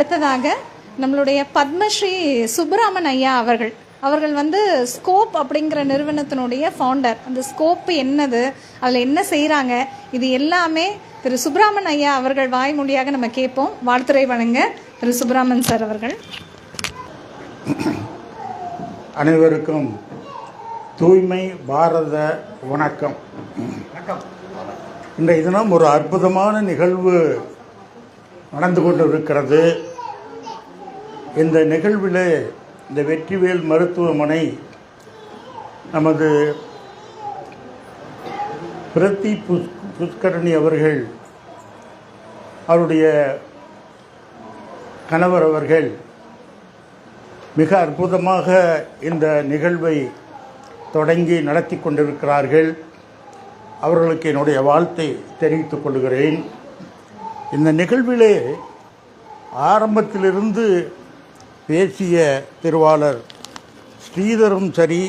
அடுத்ததாக நம்மளுடைய பத்மஸ்ரீ சுப்பராமன் ஐயா அவர்கள். அவர்கள் வந்து ஸ்கோப் அப்படிங்கிற நிறுவனத்தினுடைய ஃபவுண்டர் அந்த ஸ்கோப் என்னது? அதில் என்ன செய்கிறாங்க இது எல்லாமே திரு சுப்பிராமன் ஐயா அவர்கள் வாய்மொழியாக நம்ம கேட்போம். வாழ்த்துறை வழங்க திரு சுப்பிராமன் சார் அவர்கள். அனைவருக்கும் தூய்மை பாரத வணக்கம். இன்றைய தினம் ஒரு அற்புதமான நிகழ்வு நடந்து கொண்டிருக்கிறது. இந்த நிகழ்வில் இந்த வெற்றிவேல் மருத்துவமனை நமது பிரதி புஷ் புஷ்கரணி அவர்கள் அவருடைய கணவர் அவர்கள் மிக அற்புதமாக இந்த நிகழ்வை தொடங்கி நடத்தி கொண்டிருக்கிறார்கள். அவர்களுக்கு என்னுடைய வாழ்த்தை தெரிவித்துக் கொள்கிறேன். இந்த நிகழ்விலே ஆரம்பத்திலிருந்து பேசிய திருவாளர் ஸ்ரீதரும் சரி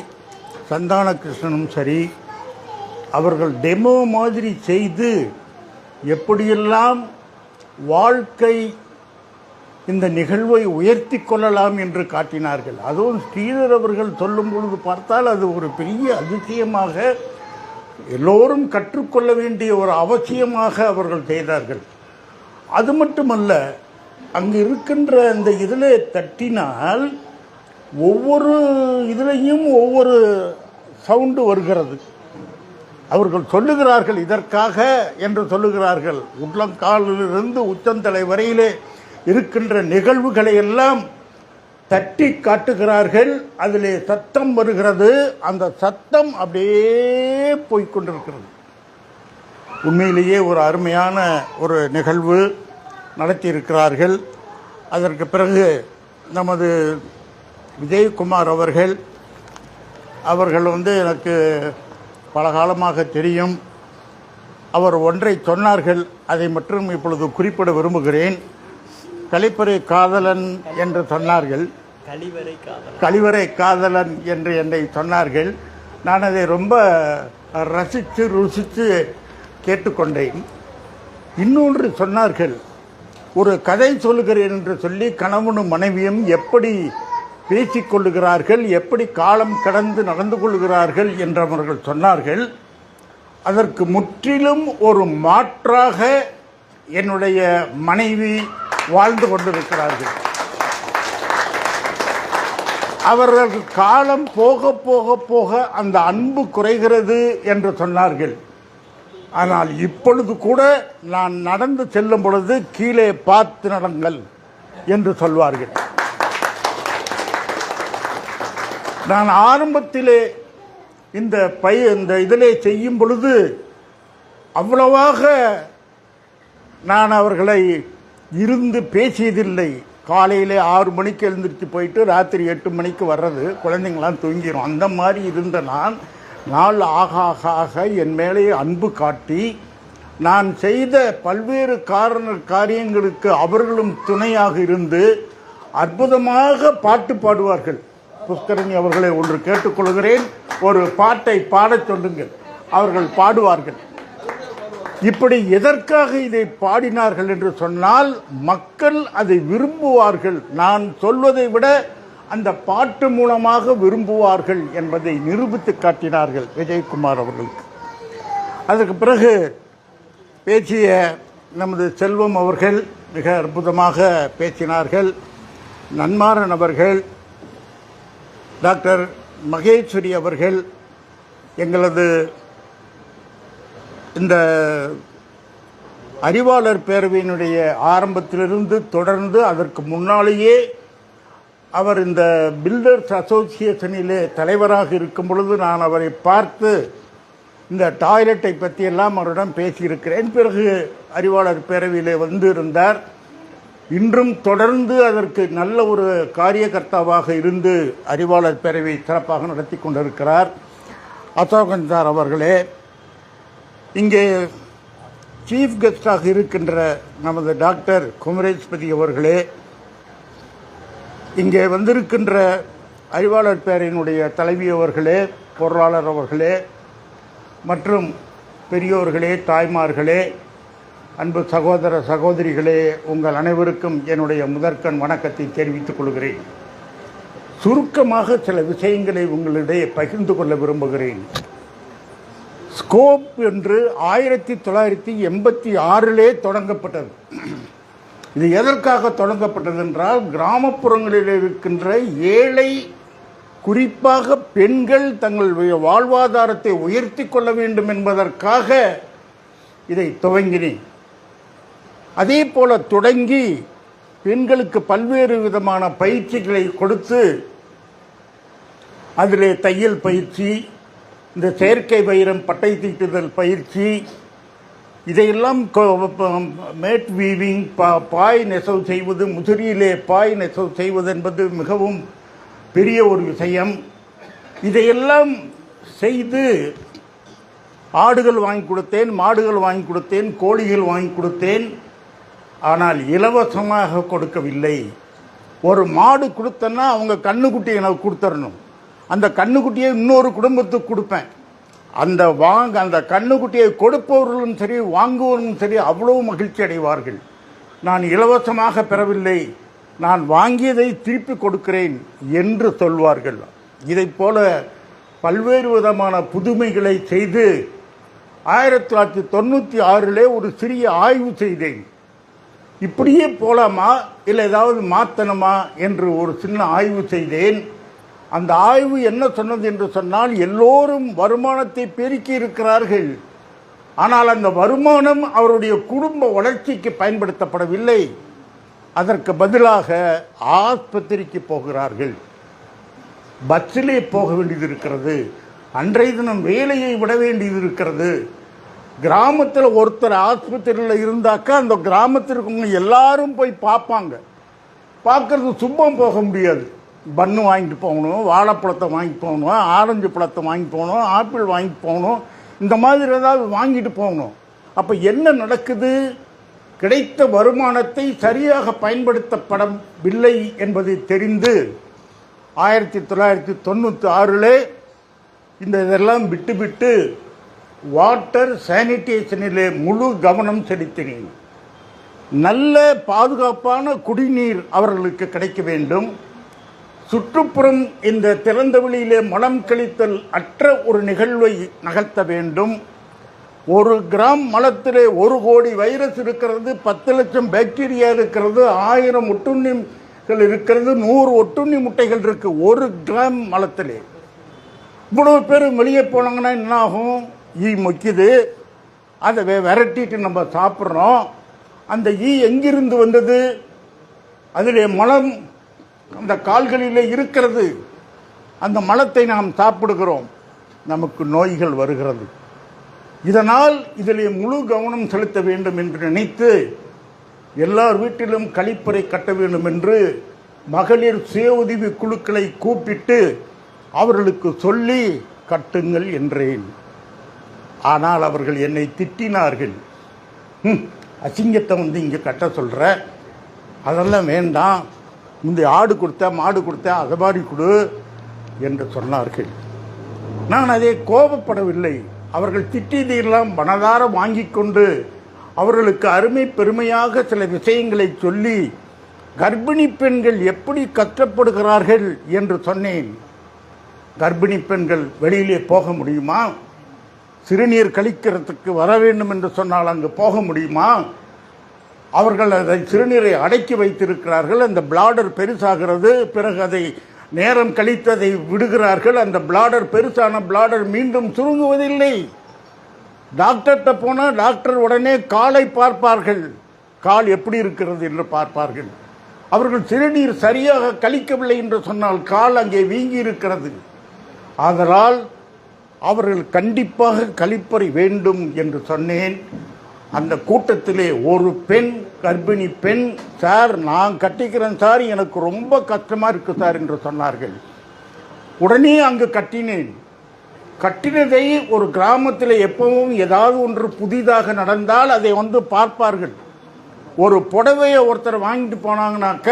சந்தானகிருஷ்ணனும் சரி அவர்கள் டெமோ மாதிரி செய்து எப்படியெல்லாம் வாழ்க்கை இந்த நிகழ்வை உயர்த்தி கொள்ளலாம் என்று காட்டினார்கள். அதுவும் ஸ்ரீதர் அவர்கள் சொல்லும் பொழுது பார்த்தால் அது ஒரு பெரிய அதிசயமாக எல்லோரும் கற்றுக்கொள்ள வேண்டிய ஒரு அவசியமாக அவர்கள் செய்தார்கள். அது மட்டுமல்ல அங்கே இருக்கின்ற அந்த இதில் தட்டினால் ஒவ்வொரு இதுலேயும் ஒவ்வொரு சவுண்டு வருகிறது. அவர்கள் சொல்லுகிறார்கள் இதற்காக என்று சொல்லுகிறார்கள். உள்ளங்காலிலிருந்து உச்சந்தலை வரையிலே இருக்கின்ற நிகழ்வுகளை எல்லாம் தட்டி காட்டுகிறார்கள். அதிலே சத்தம் வருகிறது. அந்த சத்தம் அப்படியே போய்க்கொண்டிருக்கிறது உண்மையிலேயே ஒரு அருமையான ஒரு நிகழ்வு. நடத்தியிருக்கிறார்கள். அதற்கு பிறகு நமது விஜயகுமார் அவர்கள் அவர்கள் வந்து எனக்கு பல காலமாக தெரியும். அவர் ஒன்றை சொன்னார்கள் அதை மட்டும் இப்பொழுது குறிப்பிட விரும்புகிறேன். கழிப்பறை காதலன் என்று சொன்னார்கள். கழிவறை காதலன். என்று என்னை சொன்னார்கள். நான் அதை ரொம்ப ரசித்து ருசித்து கேட்டுக்கொண்டேன். இன்னொன்று சொன்னார்கள் ஒரு கதை சொல்லுகிறேன் என்று சொல்லி கணவனும் மனைவியும் எப்படி பேசிக்கொள்ளுகிறார்கள் எப்படி காலம் கடந்து நடந்து கொள்கிறார்கள் என்று அவர்கள் சொன்னார்கள். அதற்கு முற்றிலும் ஒரு மாற்றாக என்னுடைய மனைவி வாழ்ந்து கொண்டிருக்கிறார்கள். அவர்கள் காலம் போக போக போக அந்த அன்பு குறைகிறது என்று சொன்னார்கள். ஆனால் இப்பொழுது கூட நான் நடந்து செல்லும் பொழுது கீழே பார்த்து நடங்கள் என்று சொல்வார்கள். நான் ஆரம்பத்திலே இந்த பை இந்த இதிலே செய்யும் பொழுது அவ்வளவாக நான் அவர்களை இருந்து பேசியதில்லை. காலையிலே ஆறு மணிக்கு எழுந்திரிச்சு போயிட்டு ராத்திரி எட்டு மணிக்கு வர்றது குழந்தைங்களாம் தூங்கிடும் அந்த மாதிரி இருந்த நான் நாள் ஆக ஆக ஆக என் மேலே அன்பு காட்டி நான் செய்த பல்வேறு காரண காரியங்களுக்கு அவர்களும் துணையாக இருந்து அற்புதமாக பாட்டு பாடுவார்கள். புஷ்கரணி அவர்களை ஒன்று கேட்டுக்கொள்கிறேன் ஒரு பாட்டை பாடச் சொல்லுங்கள். அவர்கள் பாடுவார்கள். இப்படி எதற்காக இதை பாடினார்கள் என்று சொன்னால் மக்கள் அதை விரும்புவார்கள். நான் சொல்வதை விட அந்த பாட்டு மூலமாக விரும்புவார்கள் என்பதை நிரூபித்து காட்டினார்கள் விஜயகுமார் அவர்களுக்கு. அதற்கு பிறகு பேசிய நமது செல்வம் அவர்கள் மிக அற்புதமாக பேசினார்கள். நன்மாறன் அவர்கள் டாக்டர் மகேஸ்வரி அவர்கள் எங்களது இந்த அறிவாளர் பேரவையினுடைய ஆரம்பத்திலிருந்து தொடர்ந்து அதற்கு முன்னாலேயே அவர் இந்த பில்டர்ஸ் அசோசியேஷனிலே தலைவராக இருக்கும் பொழுது நான் அவரை பார்த்து இந்த டாய்லெட்டை பற்றியெல்லாம் அவரிடம் பேசியிருக்கிறேன். பிறகு அறிவாளர் பேரவையிலே வந்து இருந்தார் இன்றும் தொடர்ந்து அதற்கு நல்ல ஒரு காரியகர்த்தாவாக இருந்து அறிவாளர் பேரவை சிறப்பாக நடத்தி கொண்டிருக்கிறார். அசோகன் சார் அவர்களே இங்கே சீஃப் கெஸ்டாக இருக்கின்ற நமது டாக்டர் குமரேஸ்பதி அவர்களே இங்கே வந்திருக்கின்ற அறிவாளர் பேரையினுடைய தலைவி அவர்களே பொருளாளர் அவர்களே மற்றும் பெரியோர்களே தாய்மார்களே அன்பு சகோதர சகோதரிகளே உங்கள் அனைவருக்கும் என்னுடைய முதற்கண் வணக்கத்தை தெரிவித்துக் கொள்கிறேன். சுருக்கமாக சில விஷயங்களை உங்களிடையே பகிர்ந்து கொள்ள விரும்புகிறேன். ஸ்கோப் என்று ஆயிரத்தி தொள்ளாயிரத்தி எண்பத்தி ஆறிலே தொடங்கப்பட்டது. இது எதற்காக தொடங்கப்பட்டதென்றால் கிராமப்புறங்களில் இருக்கின்ற ஏழை குறிப்பாக பெண்கள் தங்களுடைய வாழ்வாதாரத்தை உயர்த்தி கொள்ள வேண்டும் என்பதற்காக இதை துவங்கினேன். அதே போல தொடங்கி பெண்களுக்கு பல்வேறு விதமான பயிற்சிகளை கொடுத்து அதிலே தையல் பயிற்சி இந்த செயற்கை வைரம் பட்டை தீட்டுதல் பயிற்சி இதையெல்லாம் மேட் வீவிங் பா பாய் நெசவு செய்வது முசிறியிலே பாய் நெசவு செய்வது என்பது மிகவும் பெரிய ஒரு விஷயம். இதையெல்லாம் செய்து ஆடுகள் வாங்கி கொடுத்தேன் மாடுகள் வாங்கி கொடுத்தேன் கோழிகள் வாங்கி கொடுத்தேன். ஆனால் இலவசமாக கொடுக்கவில்லை. ஒரு மாடு கொடுத்தேன்னா அவங்க கண்ணுக்குட்டி எனக்கு கொடுத்துடணும் அந்த கண்ணுக்குட்டியை இன்னொரு குடும்பத்துக்கு கொடுப்பேன். அந்த வாங்க அந்த கண்ணுக்குட்டியை கொடுப்பவர்களும் சரி வாங்குவவர்களும் சரி அவ்வளவு மகிழ்ச்சி அடைவார்கள். நான் இலவசமாக பெறவில்லை. நான் வாங்கியதை திருப்பி கொடுக்கிறேன் என்று சொல்வார்கள். இதைப் போல பல்வேறு விதமான புதுமைகளை செய்து ஆயிரத்தி தொள்ளாயிரத்தி தொண்ணூற்றி ஆறிலே ஒரு சிறிய ஆய்வு செய்தேன். இப்படியே போலாமா? இல்லை ஏதாவது மாற்றணுமா என்று ஒரு சின்ன ஆய்வு செய்தேன். அந்த ஆய்வு என்ன சொன்னது என்று சொன்னால் எல்லோரும் வருமானத்தை பெருக்கி இருக்கிறார்கள். ஆனால் அந்த வருமானம் அவருடைய குடும்ப வளர்ச்சிக்கு பயன்படுத்தப்படவில்லை. அதற்கு பதிலாக ஆஸ்பத்திரிக்கு போகிறார்கள். பஸ்ஸிலே போக வேண்டியது இருக்கிறது அன்றைய தினம் வேலையை விட வேண்டியது இருக்கிறது கிராமத்தில் ஒருத்தர் ஆஸ்பத்திரியில் இருந்தாக்கா அந்த கிராமத்திற்கு எல்லாரும் போய் பார்ப்பாங்க. பார்க்கறது சும்மா போக முடியாது. பன்னு வாங்கிட்டு போகணும் வாழைப்பழத்தை வாங்கி போகணும் ஆரஞ்சு பழத்தை வாங்கி போகணும் ஆப்பிள் வாங்கி போகணும் இந்த மாதிரி ஏதாவது வாங்கிட்டு போகணும். அப்போ என்ன நடக்குது? கிடைத்த வருமானத்தை சரியாக பயன்படுத்தப்படவில்லை என்பதை தெரிந்து ஆயிரத்தி தொள்ளாயிரத்தி தொண்ணூற்றி ஆறில் இந்த இதெல்லாம் விட்டுவிட்டு வாட்டர் சானிடேஷனிலே முழு கவனம் செலுத்தினேன். நல்ல பாதுகாப்பான குடிநீர் அவர்களுக்கு கிடைக்க வேண்டும். சுற்றுப்புறம் இந்த திறந்தவெளியிலே மலம் கழித்தல் அற்ற ஒரு நிகழ்வை நகர்த்த வேண்டும். ஒரு கிராம் மலத்திலே ஒரு கோடி வைரஸ் இருக்கிறது பத்து லட்சம் பாக்டீரியா இருக்கிறது ஆயிரம் ஒட்டுண்ணிகள் இருக்கிறது நூறு ஒட்டுண்ணி முட்டைகள் இருக்கு ஒரு கிராம் மலத்திலே. இவ்வளவு பேர் வெளியே போனாங்கன்னா என்ன ஆகும் ஈ மொக்கிது. அதை வெ- விரட்டிட்டு நம்ம சாப்பிட்றோம். அந்த ஈ எங்கிருந்து வந்தது? அதிலே மலம் அந்த கால்களிலே இருக்கிறது. அந்த மலத்தை நாம் சாப்பிடுகிறோம். நமக்கு நோய்கள் வருகிறது. இதனால் இதிலே முழு கவனம் செலுத்த வேண்டும் என்று நினைத்து எல்லார் வீட்டிலும் கழிப்பறை கட்ட வேண்டும் என்று மகளிர் சுய உதவி குழுக்களை கூப்பிட்டு அவர்களுக்கு சொல்லி கட்டுங்கள் என்றேன். ஆனால் அவர்கள் என்னை திட்டினார்கள். அசிங்கத்தை வந்து இங்கே கட்ட சொல்கிற அதெல்லாம் வேண்டாம். இந்த ஆடு கொடுத்த மாடு கொடுத்த அதை மாதிரி கொடு என்று சொன்னார்கள். நான் அதை கோபப்படவில்லை. அவர்கள் திட்டியதையெல்லாம் மனதார வாங்கிக் கொண்டு அவர்களுக்கு அருமை பெருமையாக சில விஷயங்களை சொல்லி கர்ப்பிணி பெண்கள் எப்படி கஷ்டப்படுகிறார்கள் என்று சொன்னேன். கர்ப்பிணி பெண்கள் வெளியிலே போக முடியுமா? சிறுநீர் கழிக்கிறதுக்கு வர வேண்டும் என்று சொன்னால் அங்கு போக முடியுமா? அவர்கள் அதை சிறுநீரை அடக்கி வைத்திருக்கிறார்கள். அந்த பிளாடர் பெருசாகிறது. பிறகு அதை நேரம் கழித்து அதை விடுகிறார்கள். அந்த பிளாடர் பெருசான பிளாடர் மீண்டும் சுருங்குவதில்லை. டாக்டர்கிட்ட போனால் டாக்டர் உடனே காலை பார்ப்பார்கள். கால் எப்படி இருக்கிறது என்று பார்ப்பார்கள். அவர்கள் சிறுநீர் சரியாக கழிக்கவில்லை என்று சொன்னால் கால் அங்கே வீங்கி இருக்கிறது. ஆதலால் அவர்கள் கண்டிப்பாக கழிப்பறை வேண்டும் என்று சொன்னேன். அந்த கூட்டத்திலே ஒரு பெண் கர்ப்பிணி பெண் சார் நான் கட்டிக்கிறேன் சார் எனக்கு ரொம்ப கஷ்டமா இருக்கு சார் என்று சொன்னார்கள். உடனே அங்கு கட்டினேன். கட்டினதை ஒரு கிராமத்தில் எப்பவும் ஏதாவது ஒன்று புதிதாக நடந்தால் அதை வந்து பார்ப்பார்கள். ஒரு புடவையை ஒருத்தர் வாங்கிட்டு போனாங்கனாக்க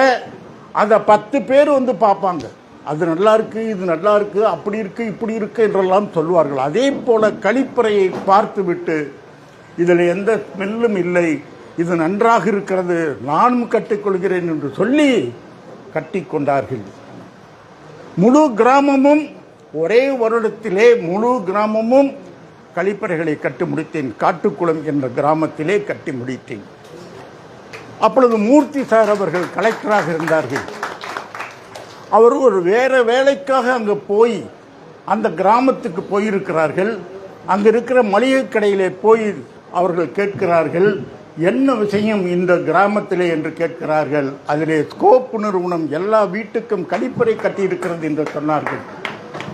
அதை பத்து பேர் வந்து பார்ப்பாங்க. அது நல்லா இருக்கு இது நல்லா இருக்கு அப்படி இருக்கு இப்படி இருக்கு என்றெல்லாம் சொல்வார்கள் அதே போல கழிப்பறையை பார்த்துவிட்டு இதில் எந்த ஸ்மெல்லும் இல்லை. இது நன்றாக இருக்கிறது. நானும் கட்டிக்கொள்கிறேன் என்று சொல்லி கட்டிக்கொண்டார்கள். முழு கிராமமும் ஒரே வருடத்திலே முழு கிராமமும் கழிப்பறைகளை கட்டி முடித்தேன். காட்டுக்குளம் என்ற கிராமத்திலே கட்டி முடித்தேன். அப்பொழுது மூர்த்தி சார் அவர்கள் கலெக்டராக இருந்தார்கள். அவர் ஒரு வேற வேலைக்காக அங்கே போய் அந்த கிராமத்துக்கு போயிருக்கிறார்கள். அங்கே இருக்கிற மளிகை கடையிலே போய் அவர்கள் கேட்கிறார்கள் என்ன விஷயம் இந்த கிராமத்திலே? என்று கேட்கிறார்கள். அதிலே ஸ்கோப் நிறுவனம் எல்லா வீட்டுக்கும் கழிப்பறை கட்டியிருக்கிறது என்று சொன்னார்கள்.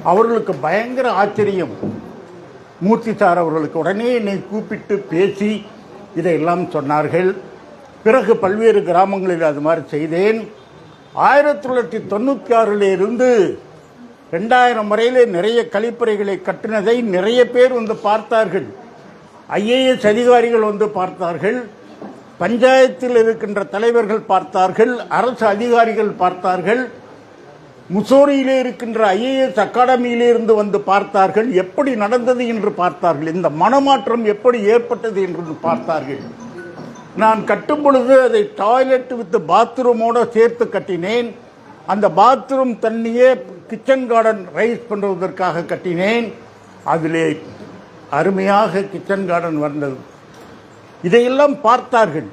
அவர்களுக்கு பயங்கர ஆச்சரியம். மூர்த்தி சார் அவர்களுக்கு உடனே என்னை கூப்பிட்டு பேசி இதையெல்லாம் சொன்னார்கள். பிறகு பல்வேறு கிராமங்களில் அது மாதிரி செய்தேன். ஆயிரத்தி தொள்ளாயிரத்தி தொண்ணூற்றி ஆறில் இருந்து ரெண்டாயிரம் வரையிலே நிறைய கழிப்பறைகளை கட்டினதை நிறைய பேர் வந்து பார்த்தார்கள். ஐஏஎஸ் அதிகாரிகள் வந்து பார்த்தார்கள் பஞ்சாயத்தில் இருக்கின்ற தலைவர்கள் பார்த்தார்கள் அரசு அதிகாரிகள் பார்த்தார்கள் முசோரியிலே இருக்கின்ற ஐஏஎஸ் அகாடமியிலே இருந்து வந்து பார்த்தார்கள் எப்படி நடந்தது என்று பார்த்தார்கள் இந்த மனமாற்றம் எப்படி ஏற்பட்டது என்று பார்த்தார்கள். நான் கட்டும் பொழுது அதை டாய்லெட் வித் பாத்ரூமோடு சேர்த்து கட்டினேன் அந்த பாத்ரூம் தண்ணியே கிச்சன் கார்டன் ரைஸ் பண்ணுவதற்காக கட்டினேன் அதிலே அருமையாக கிச்சன் கார்டன் வந்தது. இதையெல்லாம் பார்த்தார்கள்.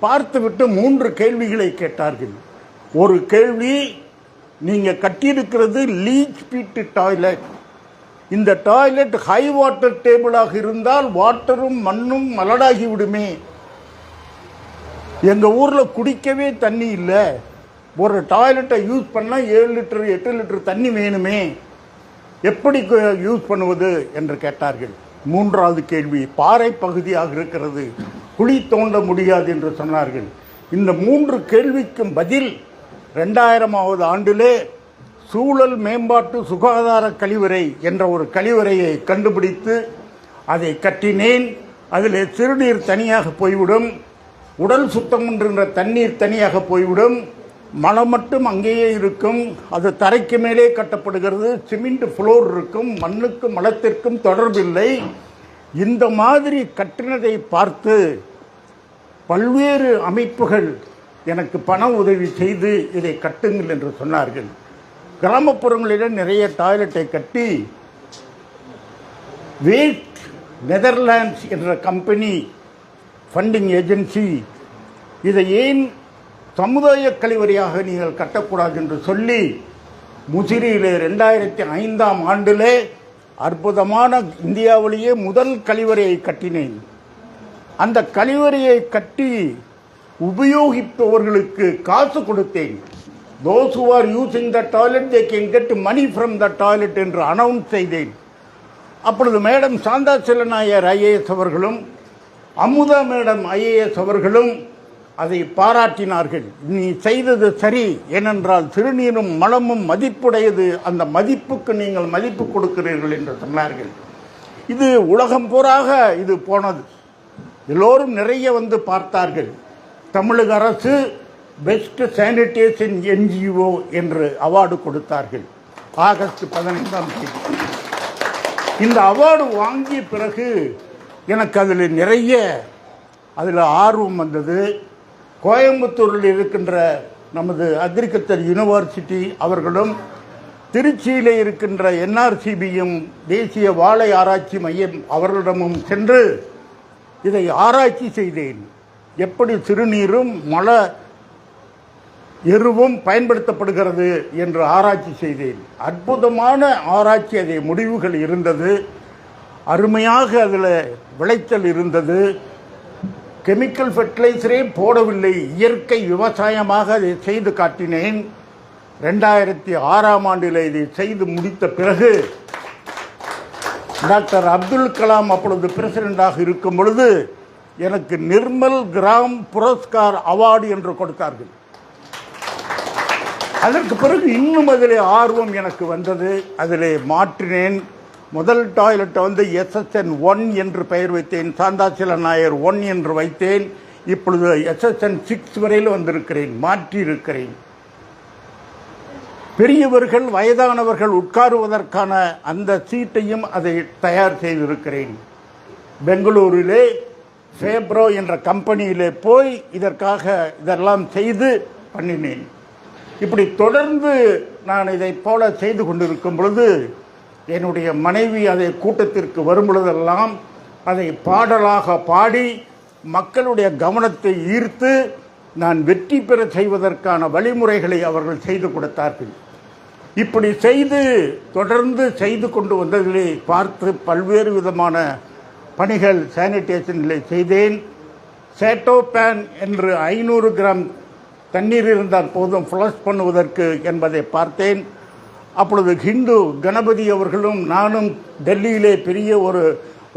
பார்த்துவிட்டு மூன்று கேள்விகளை கேட்டார்கள். ஒரு கேள்வி நீங்கள் கட்டியிருக்கிறது லீச் பீட்டு டாய்லெட் இந்த டாய்லெட் ஹை வாட்டர் டேபிளாக இருந்தால் வாட்டரும் மண்ணும் மலடாகி விடுமே. எங்கள் ஊரில் குடிக்கவே தண்ணி இல்லை. ஒரு டாய்லெட்டை யூஸ் பண்ணால் ஏழு லிட்டர் எட்டு லிட்டர் தண்ணி வேணுமே. எப்படி யூஸ் பண்ணுவது என்று கேட்டார்கள். மூன்றாவது கேள்வி பாறை பகுதியாக இருக்கிறது குழி தோண்ட முடியாது என்று சொன்னார்கள். இந்த மூன்று கேள்விக்கும் பதில் ரெண்டாயிரமாவது ஆண்டிலே சூழல் மேம்பாட்டு சுகாதார கழிவறை என்ற ஒரு கழிவறையை கண்டுபிடித்து அதை கட்டினேன். அதில் சிறுநீர் தனியாக போய்விடும். உடல் சுத்தம் என்ற தண்ணீர் தனியாக போய்விடும். மலம் மட்டும் அங்கேயே இருக்கும். அது தரைக்கு மேலே கட்டப்படுகிறது. சிமெண்ட் ஃப்ளோர் இருக்கும். மண்ணுக்கும் மலத்திற்கும் தொடர்பில்லை. இந்த மாதிரி கட்டினதை பார்த்து பல்வேறு அமைப்புகள் எனக்கு பண உதவி செய்து இதை கட்டுங்கள் என்று சொன்னார்கள். கிராமப்புறங்களில் நிறைய டாய்லெட்டை கட்டி வேட் நெதர்லாண்ட்ஸ் என்ற கம்பெனி ஃபண்டிங் ஏஜென்சி இதை ஏன் சமுதாய கழிவறையாக நீங்கள் கட்டக்கூடாது என்று சொல்லி முசிறியிலே ரெண்டாயிரத்தி ஐந்தாம் ஆண்டிலே அற்புதமான இந்தியாவிலேயே முதல் கழிவறையை கட்டினேன். அந்த கழிவறையை கட்டி உபயோகிப்பவர்களுக்கு காசு கொடுத்தேன். Those who are the toilet they they can get from the toilet என்று அனௌன்ஸ் செய்தேன். அப்பொழுது மேடம் சாந்தா செல்லநாயர் ஐஏஎஸ் அவர்களும் அமுதா மேடம் ஐஏஎஸ் அவர்களும் அதை பாராட்டினார்கள். நீ செய்தது சரி ஏனென்றால் சிறுநீரும் மலமும் மதிப்புடையது. அந்த மதிப்புக்கு நீங்கள் மதிப்பு கொடுக்கிறீர்கள் என்று சொன்னார்கள். இது உலகம் பூராக இது போனது. எல்லோரும் நிறைய வந்து பார்த்தார்கள். தமிழக அரசு பெஸ்ட் சானிடேஷன் என்ஜிஓ என்று அவார்டு கொடுத்தார்கள். ஆகஸ்ட் பதினைந்தாம் தேதி. இந்த அவார்டு வாங்கிய பிறகு எனக்கு அதில் நிறைய அதில் ஆர்வம் வந்தது. கோயம்புத்தூரில் இருக்கின்ற நமது அக்ரிகல்ச்சர் யூனிவர்சிட்டி அவர்களும் திருச்சியில் இருக்கின்ற என்ஆர்சிபியும் தேசிய வாழை ஆராய்ச்சி மையம் அவர்களிடமும் சென்று இதை ஆராய்ச்சி செய்தேன். எப்படி சிறுநீரும் மல எருவும் பயன்படுத்தப்படுகிறது என்று ஆராய்ச்சி செய்தேன். அற்புதமான ஆராய்ச்சி அதை முடிவுகள் இருந்தது. அருமையாக அதில் விளைச்சல் இருந்தது. கெமிக்கல் ஃபெர்டிலைசரே போடவில்லை. இயற்கை விவசாயமாக அதை செய்து காட்டினேன். ரெண்டாயிரத்தி ஆறாம் ஆண்டில் இதை செய்து முடித்த பிறகு டாக்டர் அப்துல் கலாம் அப்பொழுது பிரசிடெண்டாக இருக்கும் பொழுது எனக்கு நிர்மல் கிராம் புரஸ்கார் அவார்டு என்று கொடுத்தார்கள். அதற்கு பிறகு இன்னும் அதிலே ஆர்வம் எனக்கு வந்தது. அதிலே மாற்றினேன். முதல் டாய்லெட்டை வந்து எஸ்எஸ்என் ஒன் என்று பெயர் வைத்தேன். சாந்தாசில நாயர் ஒன் என்று வைத்தேன். இப்பொழுது எஸ்எஸ்என் சிக்ஸ் வரையில் வந்திருக்கிறேன். மாற்றியிருக்கிறேன். பெரியவர்கள் வயதானவர்கள் உட்காருவதற்கான அந்த சீட்டையும் அதை தயார் செய்திருக்கிறேன். பெங்களூரிலே ஃபேப்ரோ என்ற கம்பெனியிலே போய் இதற்காக இதெல்லாம் செய்து பண்ணினேன். இப்படி தொடர்ந்து நான் இதைப் போல செய்து கொண்டிருக்கும் பொழுது என்னுடைய மனைவி அதை கூட்டத்திற்கு வரும்பொழுதெல்லாம் அதை பாடலாக பாடி மக்களுடைய கவனத்தை ஈர்த்து நான் வெற்றி பெற செய்வதற்கான வழிமுறைகளை அவர்கள் செய்து கொடுத்தார்கள். இப்படி செய்து தொடர்ந்து செய்து கொண்டு வந்ததிலே பார்த்து பல்வேறு விதமான பணிகள் சானிடேஷன்களை செய்தேன். சேட்டோ பேன் என்று ஐநூறு கிராம் தண்ணீர் இருந்தால் போதும் ஃப்ளஷ் பண்ணுவதற்கு என்பதை பார்த்தேன். அப்பொழுது ஹிந்து கணபதி அவர்களும் நானும் டெல்லியிலே பெரிய ஒரு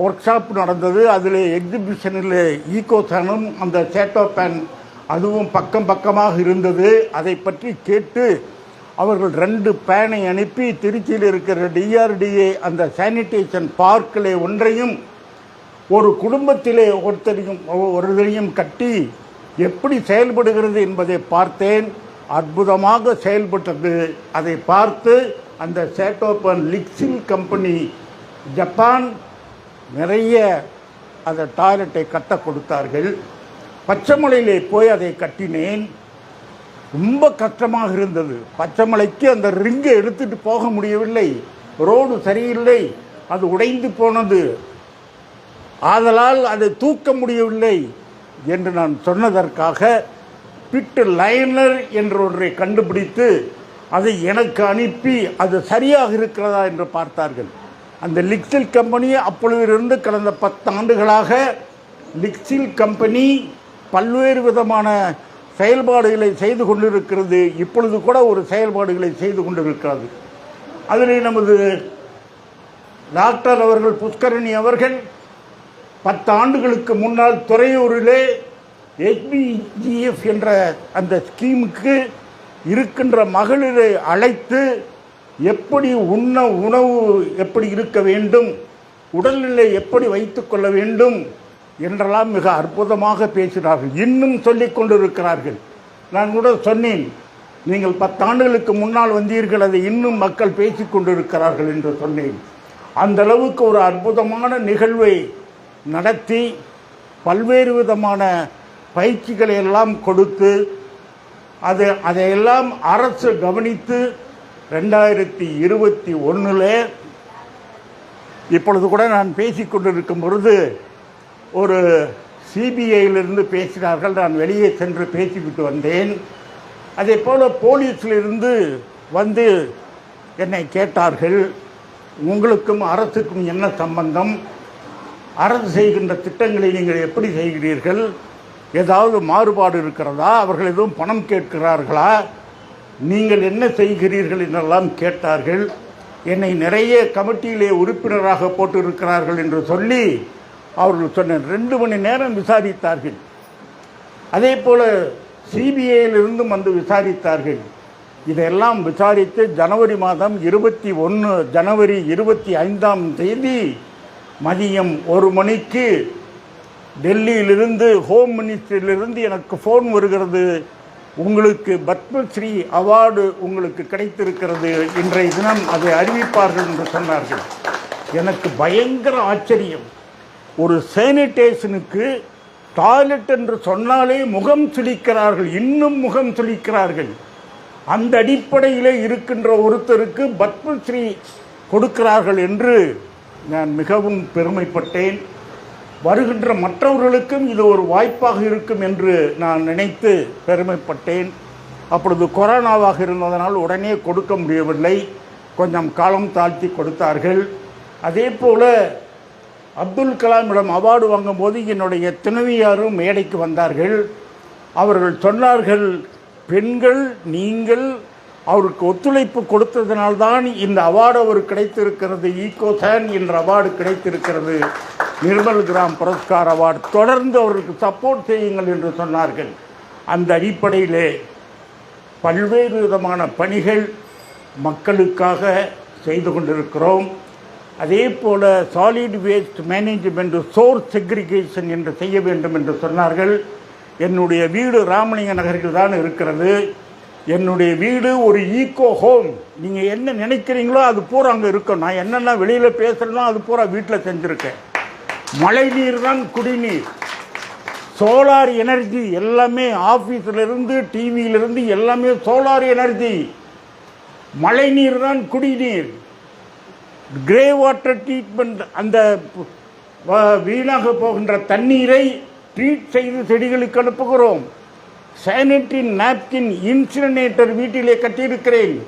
ஒர்க் ஷாப் நடந்தது. அதில் எக்ஸிபிஷனில் ஈகோசானும் அந்த சேட்டோபேன் அதுவும் பக்கம் பக்கமாக இருந்தது. அதை பற்றி கேட்டு அவர்கள் ரெண்டு பேனை அனுப்பி திருச்சியில் இருக்கிற டிஆர்டிஏ அந்த சானிடேஷன் பார்க்கிலே ஒன்றையும் ஒரு குடும்பத்திலே ஒருத்தரையும் ஒருத்தரையும் கட்டி எப்படி செயல்படுகிறது என்பதை பார்த்தேன். அற்புதமாக செயல்பட்டது. அதை பார்த்து அந்த சேட்டோபன் லிக்ஸில் கம்பெனி ஜப்பான் நிறைய அந்த டாய்லெட்டை கட்ட கொடுத்தார்கள். பச்சைமலையிலே போய் அதை கட்டினேன். ரொம்ப கஷ்டமாக இருந்தது. பச்சைமலைக்கு அந்த ரிங்கை எடுத்துட்டு போக முடியவில்லை. ரோடு சரியில்லை. அது உடைந்து போனது. ஆதலால் அதை தூக்க முடியவில்லை என்று நான் சொன்னதற்காக பிட்டு லைனர் என்ற ஒன்றை கண்டுபிடித்து அதை எனக்கு அனுப்பி அது சரியாக இருக்கிறதா என்று பார்த்தார்கள். அந்த லிக்ஸில் கம்பெனி அப்பொழுதிலிருந்து கடந்த பத்து ஆண்டுகளாக லிக்ஸில் கம்பெனி பல்வேறு விதமான செயல்பாடுகளை செய்து கொண்டிருக்கிறது. இப்பொழுது கூட ஒரு செயல்பாடுகளை செய்து கொண்டிருக்கிறது. அதில் நமது டாக்டர் அவர்கள் புஷ்கரணி அவர்கள் பத்து ஆண்டுகளுக்கு முன்னால் துறையூரிலே எஸ்பிஜிஎஃப் என்ற அந்த ஸ்கீமுக்கு இருக்கின்ற மகளிரை அழைத்து எப்படி உண்ண உணவு எப்படி இருக்க வேண்டும் உடல்நிலை எப்படி வைத்துக்கொள்ள வேண்டும் என்றெல்லாம் மிக அற்புதமாக பேசினார்கள். இன்னும் சொல்லிக் கொண்டிருக்கிறார்கள். நான் கூட சொன்னேன் நீங்கள் பத்தாண்டுகளுக்கு முன்னால் வந்தீர்கள் அதை இன்னும் மக்கள் பேசிக் கொண்டிருக்கிறார்கள் என்று சொன்னேன். அந்த அளவுக்கு ஒரு அற்புதமான நிகழ்வை நடத்தி பல்வேறு விதமான பயிற்சிகளை எல்லாம் கொடுத்து அது அதையெல்லாம் அரசு கவனித்து ரெண்டாயிரத்தி இருபத்தி ஒன்றில் இப்பொழுது கூட நான் பேசிக் கொண்டிருக்கும் பொழுது ஒரு சிபிஐயிலிருந்து பேசினார்கள். நான் வெளியே சென்று பேசிவிட்டு வந்தேன். அதே போல் போலீஸிலிருந்து வந்து என்னை கேட்டார்கள் உங்களுக்கும் அரசுக்கும் என்ன சம்பந்தம்? அரசு செய்கின்ற திட்டங்களை நீங்கள் எப்படி செய்கிறீர்கள்? ஏதாவது மாறுபாடு இருக்கிறதா? அவர்கள் எதுவும் பணம் கேட்கிறார்களா? நீங்கள் என்ன செய்கிறீர்கள் என்றெல்லாம் கேட்டார்கள். என்னை நிறைய கமிட்டியிலே உறுப்பினராக போட்டிருக்கிறார்கள் என்று சொல்லி அவர்கள் சொன்ன ரெண்டு மணி நேரம் விசாரித்தார்கள். அதே போல் சிபிஐயிலிருந்தும் வந்து விசாரித்தார்கள். இதையெல்லாம் விசாரித்து ஜனவரி மாதம் இருபத்தி ஒன்று ஜனவரி இருபத்தி ஐந்தாம் தேதி மதியம் ஒரு மணிக்கு டெல்லியிலிருந்து ஹோம் மினிஸ்டரிலிருந்து எனக்கு ஃபோன் வருகிறது. உங்களுக்கு பத்மஸ்ரீ அவார்டு உங்களுக்கு கிடைத்திருக்கிறது இன்றைய தினம் அதை அறிவிப்பார்கள் என்று சொன்னார்கள். எனக்கு பயங்கர ஆச்சரியம். ஒரு சேனிடேஷனுக்கு டாய்லெட் என்று சொன்னாலே முகம் சுளிக்கிறார்கள். இன்னும் முகம் சுளிக்கிறார்கள். அந்த அடிப்படையிலே இருக்கின்ற ஒருத்தருக்கு பத்மஸ்ரீ கொடுக்கிறார்கள் என்று நான் மிகவும் பெருமைப்பட்டேன். வருகின்ற மற்றவர்களுக்கும் இது ஒரு வாய்ப்பாக இருக்கும் என்று நான் நினைத்து பெருமைப்பட்டேன். அப்பொழுது கொரோனாவாக இருந்ததனால் உடனே கொடுக்க முடியவில்லை. கொஞ்சம் காலம் தாழ்த்தி கொடுத்தார்கள். அதே போல் அப்துல் கலாமிடம் அவார்டு வாங்கும்போது என்னுடைய துணைவியாரும் மேடைக்கு வந்தார்கள். அவர்கள் சொன்னார்கள் பெண்கள் நீங்கள் அவருக்கு ஒத்துழைப்பு கொடுத்ததினால்தான் இந்த அவார்டு அவர் கிடைத்திருக்கிறது. ஈகோசேன் என்ற அவார்டு கிடைத்திருக்கிறது. நிர்மல் கிராம் புரஸ்கார் அவார்டு தொடர்ந்து அவருக்கு சப்போர்ட் செய்யுங்கள் என்று சொன்னார்கள். அந்த அடிப்படையிலே பல்வேறு விதமான பணிகள் மக்களுக்காக செய்து கொண்டிருக்கிறோம். அதே போல் solid waste management source segregation என்று செய்ய வேண்டும் என்று சொன்னார்கள். என்னுடைய வீடு ராமலிங்க நகரில் தான் இருக்கிறது. என்னுடைய வீடு ஒரு ஈக்கோ ஹோம் நீங்கள் என்ன நினைக்கிறீங்களோ அது பூரா அங்கே இருக்கும். நான் என்னென்ன வெளியில் பேசுகிறேனோ அது பூரா வீட்டில் செஞ்சுருக்கேன். மழை நீர் தான் குடிநீர். சோலார் எனர்ஜி எல்லாமே ஆஃபீஸிலிருந்து டிவியிலிருந்து எல்லாமே சோலார் எனர்ஜி மழை நீர் தான் குடிநீர். கிரே வாட்டர் ட்ரீட்மெண்ட் அந்த வ- வீணாக போகின்ற தண்ணீரை ட்ரீட் செய்து செடிகளுக்கு அனுப்புகிறோம். சானிட்டரி நாப்கின் இன்சினேட்டர் வீட்டிலே கட்டியிருக்கிறேன்.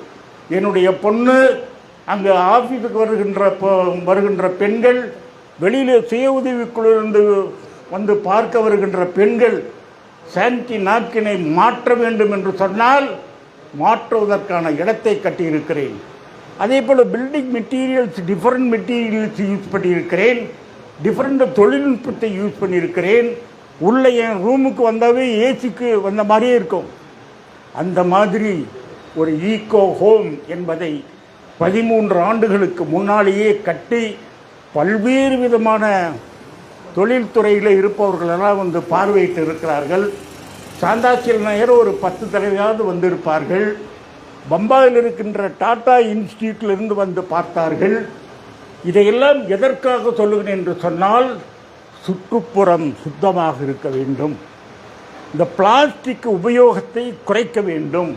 என்னுடைய பொண்ணு அங்கே ஆஃபீஸுக்கு வருகின்ற வருகின்ற பெண்கள் வெளியிலே சுய உதவிக்குழுவிலிருந்து வந்து பார்க்க வருகின்ற பெண்கள் சானிட்டரி நாப்கினை மாற்ற வேண்டும் என்று சொன்னால் மாற்றுவதற்கான இடத்தை கட்டியிருக்கிறேன். அதே போல் building materials different materials use பண்ணியிருக்கிறேன். டிஃப்ரெண்ட் தொழில்நுட்பத்தை யூஸ் பண்ணியிருக்கிறேன். உள்ளே என் ரூமுக்கு வந்தாவே ஏசிக்கு வந்த மாதிரியே இருக்கும். அந்த மாதிரி ஒரு ஈகோ ஹோம் என்பதை பதிமூன்று ஆண்டுகளுக்கு முன்னாலேயே கட்டி பல்வேறு விதமான தொழில்துறையில் இருப்பவர்களெல்லாம் வந்து பார்வையிட்டு இருக்கிறார்கள். சாந்தாச்சியல் நாயர் ஒரு பத்து தடவையாவது வந்திருப்பார்கள். பம்பாயில் இருக்கின்ற டாடா இன்ஸ்டியூட்டில் இருந்து வந்து பார்த்தார்கள். இதையெல்லாம் எதற்காக சொல்லுகிறேன் என்று சொன்னால் சுற்றுப்புறம் சுத்தமாக இருக்க வேண்டும். இந்த பிளாஸ்டிக் உபயோகத்தை குறைக்க வேண்டும்.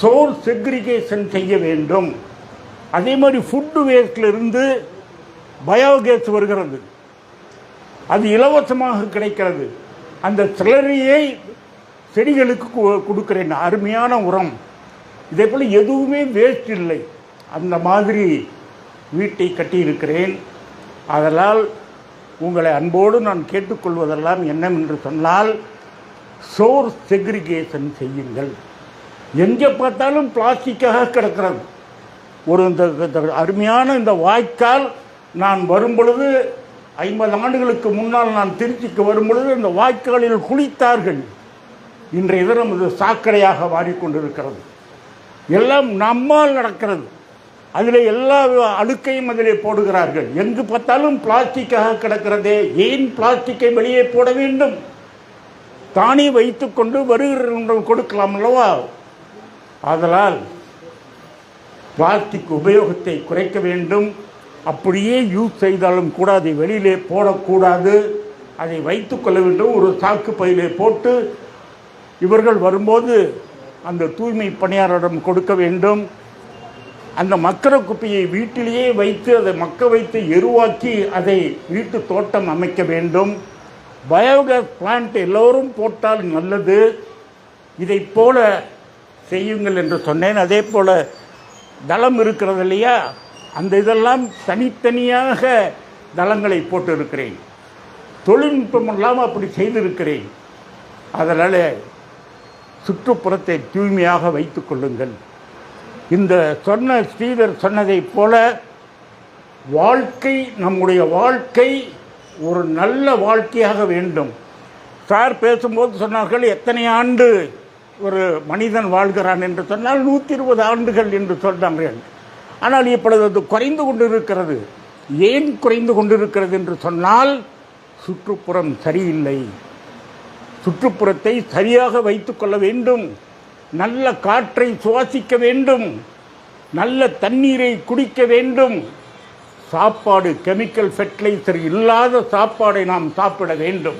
சோல் செக்ரிகேஷன் செய்ய வேண்டும். அதே மாதிரி ஃபுட்டு வேஸ்ட்லேருந்து பயோகேஸ் வருகிறது. அது இலவசமாக கிடைக்கிறது. அந்த சிலரியை செடிகளுக்கு கொடுக்கிறேன். அருமையான உரம். இதே போல் எதுவுமே வேஸ்ட் இல்லை. அந்த மாதிரி வீட்டை கட்டியிருக்கிறேன். அதனால் உங்களை அன்போடு நான் கேட்டுக்கொள்வதெல்லாம் என்னவென்று சொன்னால் சோர்ஸ் செக்ரிகேஷன் செய்யுங்கள். எங்கே பார்த்தாலும் பிளாஸ்டிக்காக கிடக்கிறது. ஒரு இந்த அருமையான இந்த வாய்க்கால் நான் வரும்பொழுது ஐம்பது ஆண்டுகளுக்கு முன்னால் நான் திருச்சிக்கு வரும்பொழுது இந்த வாய்க்காலில் குளித்தார்கள். இன்றைய தினம் இது சாக்கடையாக மாறிக்கொண்டிருக்கிறது. எல்லாம் நம்மால் நடக்கிறது. அதில் எல்லா அழுக்கையும் அதிலே போடுகிறார்கள். எங்கு பார்த்தாலும் பிளாஸ்டிக்காக கிடக்கிறதே. ஏன் பிளாஸ்டிக்கை வெளியே போட வேண்டும்? தானே வைத்துக்கொண்டு வருகிறவர்கள் கொடுக்கலாம் அல்லவா? ஆதலால் பிளாஸ்டிக் உபயோகத்தை குறைக்க வேண்டும். அப்படியே யூஸ் செய்தாலும் கூட அதை வெளியிலே போடக்கூடாது. அதை வைத்து கொள்ள வேண்டும். ஒரு சாக்கு பையிலே போட்டு இவர்கள் வரும்போது அந்த தூய்மை பணியாளரிடம் கொடுக்க வேண்டும். அந்த மக்கிற குப்பையை வீட்டிலேயே வைத்து அதை மக்க வைத்து எருவாக்கி அதை வீட்டு தோட்டம் அமைக்க வேண்டும். பயோகேஸ் பிளான்ட் எல்லோரும் போட்டால் நல்லது. இதை போல செய்யுங்கள் என்று சொன்னேன். அதே போல தளம் இருக்கிறது இல்லையா? அந்த இதெல்லாம் தனித்தனியாக தளங்களை போட்டு இருக்கிறேன் தொழில்நுட்பம் இல்லாமல் அப்படி செய்திருக்கிறேன். அதனால் சுற்றுப்புறத்தை தூய்மையாக வைத்துக் கொள்ளுங்கள். இந்த சொன்ன ஸ்ரீதர் சொன்னதைப் போல வாழ்க்கை நம்முடைய வாழ்க்கை ஒரு நல்ல வாழ்க்கையாக வேண்டும். சார் பேசும்போது சொன்னார்கள் எத்தனை ஆண்டு ஒரு மனிதன் வாழ்கிறான்? என்று சொன்னால் நூற்றி இருபது ஆண்டுகள் என்று சொன்னார்கள். ஆனால் இப்பொழுது அது குறைந்து கொண்டிருக்கிறது. ஏன் குறைந்து கொண்டிருக்கிறது என்று சொன்னால் சுற்றுப்புறம் சரியில்லை. சுற்றுப்புறத்தை சரியாக வைத்துக்கொள்ள வேண்டும். நல்ல காற்றை சுவாசிக்க வேண்டும். நல்ல தண்ணீரை குடிக்க வேண்டும். சாப்பாடு கெமிக்கல் ஃபெர்டிலைசர் இல்லாத சாப்பாடை நாம் சாப்பிட வேண்டும்.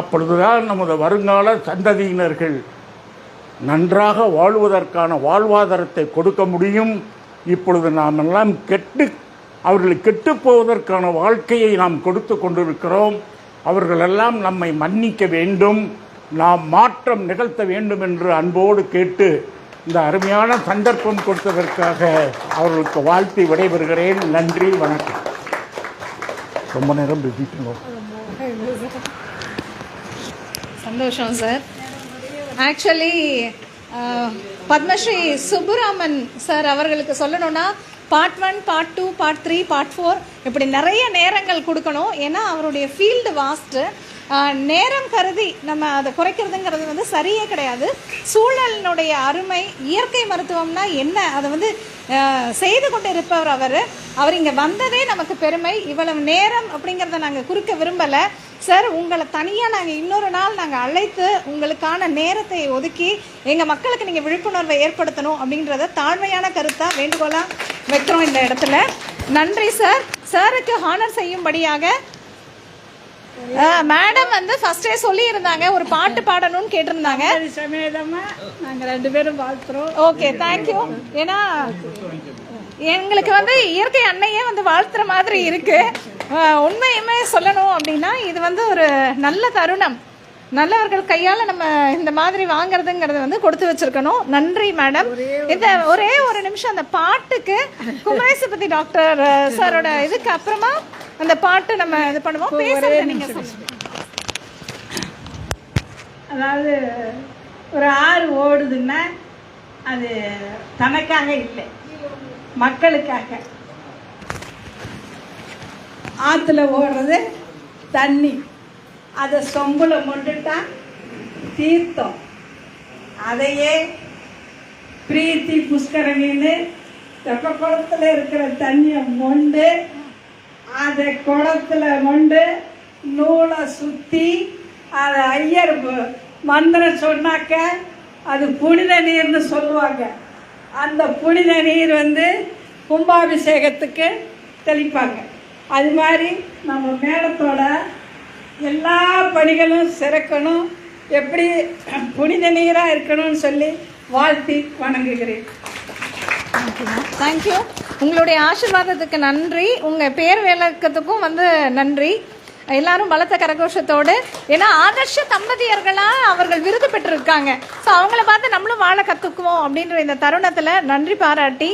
அப்பொழுதுதான் நமது வருங்கால சந்ததியினர்கள் நன்றாக வாழ்வதற்கான வாழ்வாதாரத்தை கொடுக்க முடியும். இப்பொழுது நாம் எல்லாம் கெட்டு அவர்கள் கெட்டுப்போவதற்கான வாழ்க்கையை நாம் கொடுத்து கொண்டிருக்கிறோம். அவர்களெல்லாம் நம்மை மன்னிக்க வேண்டும். நாம் மாற்றம் நிகழ்த்த வேண்டும் என்று அன்போடு கேட்டு இந்த அருமையான சந்தர்ப்பம் கொடுத்ததற்காக அவர்களுக்கு வாழ்த்தி விடைபெறுகிறேன். நன்றி வணக்கம். ரொம்ப நேரம் பேசிட்டோம் சந்தோஷம் sir. Actually Padmashri Subbaraman sir அவர்களுக்கு சொல்லணும்னா part one part two part three part four இப்படி நிறைய நேரங்கள் கொடுக்கணும். ஏன்னா அவருடைய ஃபீல்டு வாஸ்ட்டு நேரம் கருதி நம்ம அதை குறைக்கிறதுங்கிறது வந்து சரியே கிடையாது. சூழலினுடைய அருமை இயற்கை மருத்துவம்னா என்ன? அதை வந்து செய்து கொண்டு இருப்பவர் அவர். அவர் இங்கே வந்ததே நமக்கு பெருமை. இவ்வளவு நேரம் அப்படிங்கிறத நாங்கள் குறுக்க விரும்பலை. சார் உங்களை தனியாக நாங்கள் இன்னொரு நாள் நாங்கள் அழைத்து உங்களுக்கான நேரத்தை ஒதுக்கி எங்கள் மக்களுக்கு நீங்கள் விழிப்புணர்வை ஏற்படுத்தணும் அப்படின்றத தாழ்மையான கருத்தாக வேண்டுகோளாக வைக்கிறோம் இந்த இடத்துல. நன்றி சார். சாருக்கு ஹானர் செய்யும்படியாக மேடம் வந்து ஃபர்ஸ்டே சொல்லி இருந்தாங்க ஒரு பாட்டு பாடணும்னு கேட்டிருந்தாங்க. சமேதமா நாங்க ரெண்டு பேரும் வாழ்த்துறோம். ஓகே தேங்க்யூ ஏன்னா எங்களுக்கு வந்து இயற்கை அன்னையே வந்து வாழ்த்துற மாதிரி இருக்கு. உண்மையுமே சொல்லணும் அப்படின்னா இது வந்து ஒரு நல்ல தருணம். நல்லவர்கள் கையால நம்ம இந்த மாதிரி வாங்குறதுங்கிறது வந்து கொடுத்து வச்சிருக்கணும். நன்றி மேடம். இந்த ஒரே ஒரு நிமிஷம் அந்த பாட்டுக்கு குமரேசபதி டாக்டர் சாரோட இதுக்கு அப்புறமா அந்த பாட்டு நம்ம இது பண்ணுவோம். பேசுறது நீங்க அதாவது ஒரு ஆறு ஓடுதுன்னா அது தனக்காக இல்லை. மக்களுக்காக. ஆற்றுல ஓடுறது தண்ணி. அதை சொம்புல மொண்டுட்டா தீர்த்தம். அதையே பிரீத்தி புஷ்கரணின்னு தெப்ப குளத்தில் இருக்கிற தண்ணியை மொண்டு அதை குளத்துல மொண்டு நூலை சுற்றி அதை ஐயர் மந்திரம் சொன்னாக்க அது புனித நீர்னு சொல்லுவாங்க. அந்த புனித நீர் வந்து கும்பாபிஷேகத்துக்கு தெளிப்பாங்க. அது மாதிரி நம்ம மேளத்தோட எல்லா பணிகளும் சிறக்கணும். எப்படி புனித நீராக இருக்கணும்னு சொல்லி வாழ்த்தி வணங்குகிறேன். தேங்க்யூ உங்களுடைய ஆசிர்வாதத்துக்கு நன்றி. உங்கள் பேர் விளக்கத்துக்கும் வந்து நன்றி. எல்லாரும் பலத்த கரகோஷத்தோடு ஏன்னா ஆதர்ஷ தம்பதியர்களா அவர்கள் விருது பெற்றிருக்காங்க. ஸோ அவங்கள பார்த்து நம்மளும் வாழ கற்றுக்குவோம் அப்படின்ற இந்த தருணத்தில் நன்றி பாராட்டி